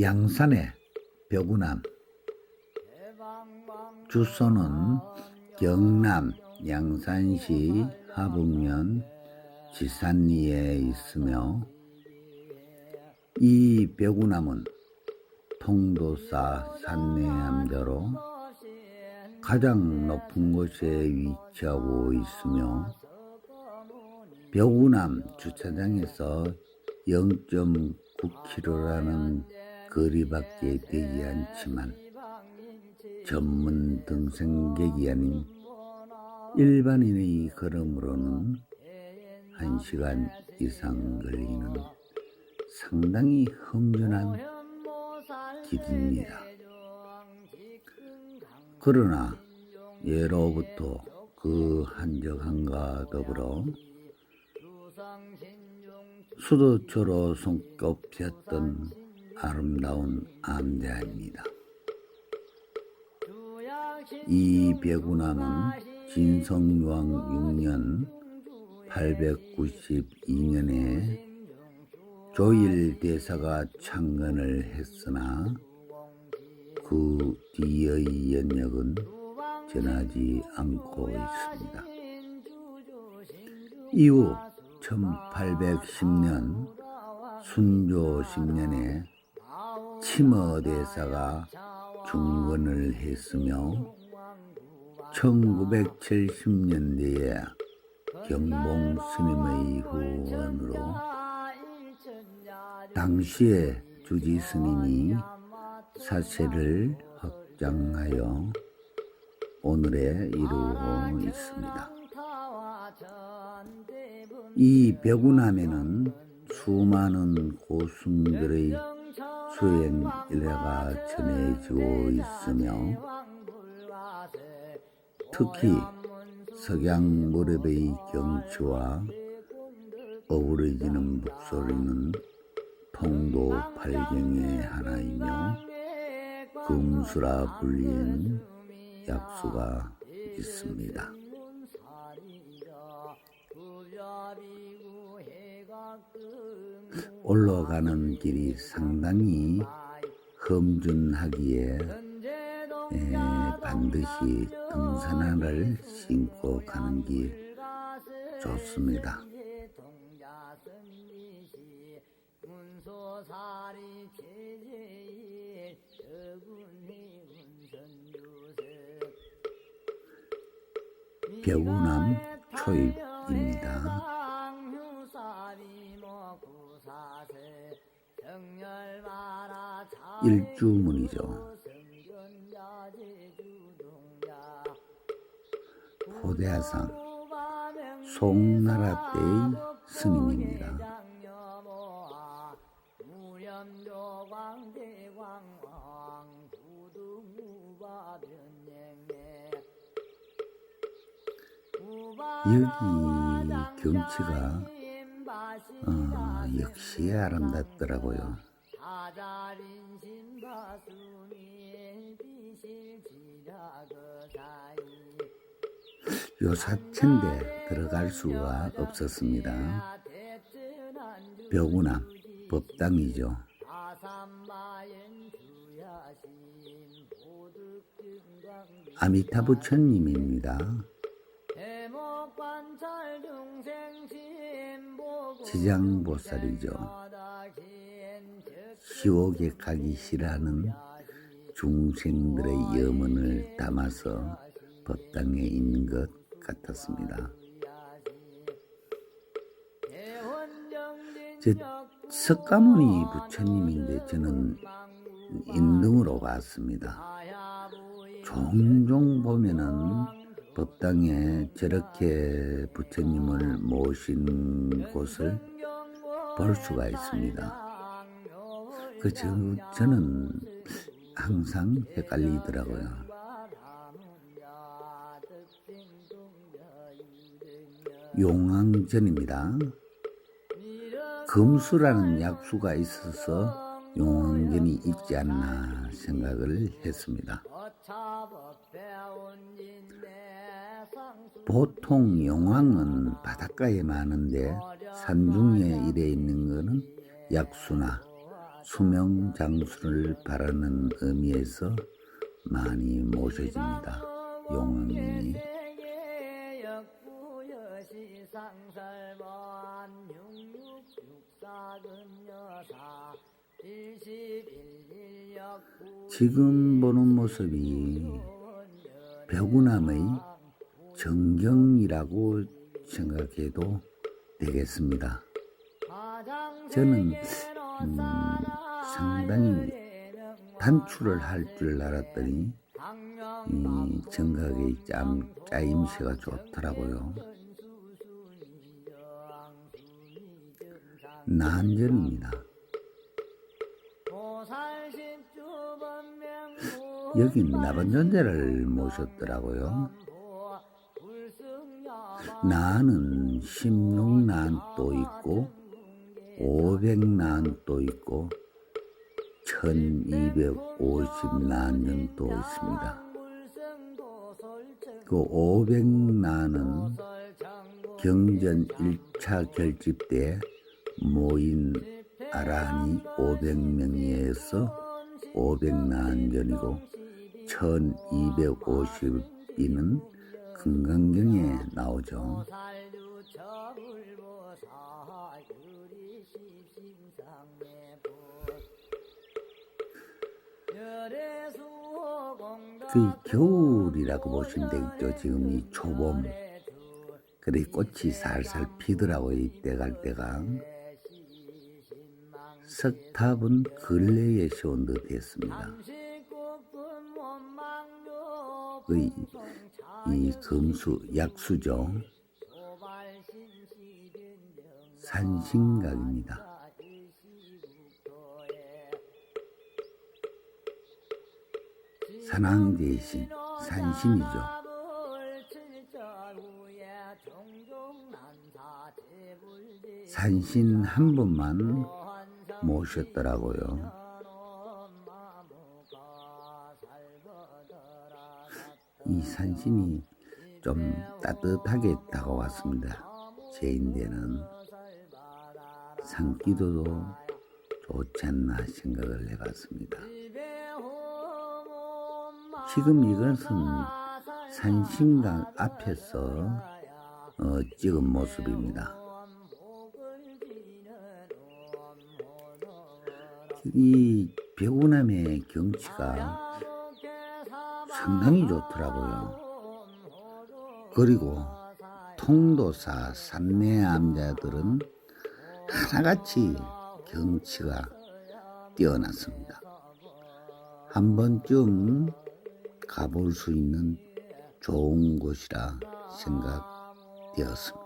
양산의 벽우남 주소는 경남 양산시 하북면 지산리에 있으며 이 벽우남은 통도사 산내암자로 가장 높은 곳에 위치하고 있으며 벽우남 주차장에서 0.9km라는 거리밖에 되지 않지만 전문 등산객이 아닌 일반인의 걸음으로는 1시간 이상 걸리는 상당히 험준한 길입니다. 그러나 예로부터 그 한적함과 더불어 수도처로 손꼽혔던 아름다운 암대입니다. 이 배구남은 진성유왕 6년 892년에 조일 대사가 창건을 했으나 그 뒤의 연역은 전하지 않고 있습니다. 이후 1810년 순조 10년에 치머 대사가 중건을 했으며 1970년대에 경봉 스님의 후원으로 당시의 주지 스님이 사세를 확장하여 오늘에 이루고 있습니다. 이 벽우남에는 수많은 고승들의 수행 일화가 전해지고 있으며 특히 석양 무렵의 경치와 어우러지는 목소리는 통도 팔경의 하나이며 금수라 불리는 약수가 있습니다. 올라가는 길이 상당히 험준하기에 에, 반드시 등산화를 신고 가는 게 좋습니다. 벼우남 초입입니다. 일주문이죠. 고대하상 송나라 때의 스님입니다. 여기 경치가 어, 역시 아름답더라고요. 요 사천대 들어갈 수가 없었습니다. 벽우남 법당이죠. 아미타부 천님입니다. 지장보살이죠. 시옥에 가기 싫어하는 중생들의 염원을 담아서 법당에 있는 것 같았습니다. 저 석가모니 부처님인데 저는 인등으로 봤습니다. 종종 보면은 법당에 저렇게 부처님을 모신 곳을 볼 수가 있습니다. 그 저, 저는 항상 헷갈리더라고요. 용왕전입니다. 금수라는 약수가 있어서 용왕전이 있지 않나 생각을 했습니다. 보통 용왕은 바닷가에 많은데 산중에 일해 있는 것은 약수나 수명 장수를 바라는 의미에서 많이 모셔집니다. 용왕님이 지금 보는 모습이 벽우남의 정경이라고 생각해도 되겠습니다. 저는 음, 상당히 단추를 할 줄 알았더니 이 정각의 짬, 짜임새가 좋더라고요. 난전입니다. 여긴 나반존재를 모셨더라고요. 난은 16난도 있고 500난도 있고 1250난년도 있습니다. 그 500난은 경전 1차 결집 때 모인 아란이 500명이어서 500난 전이고 1250이는 금강경에 나오죠. 그 겨울이라고 보시면 되겠죠. 지금 이 초봄. 그래 꽃이 살살 피더라고요. 이때 갈 때가. 석탑은 근래에 세운 듯 했습니다. 의, 이 금수, 약수죠. 산신각입니다. 산왕 대신, 산신이죠. 산신 한 분만 모셨더라고요. 이 산신이 좀 따뜻하게 다가왔습니다. 제 인대는 산기도도 좋지 않나 생각을 해봤습니다. 지금 이것은 산신강 앞에서 어, 찍은 모습입니다. 이 배우남의 경치가 상당히 좋더라고요. 그리고 통도사 산내 암자들은 하나같이 경치가 뛰어났습니다. 한 번쯤 가볼 수 있는 좋은 곳이라 생각되었습니다.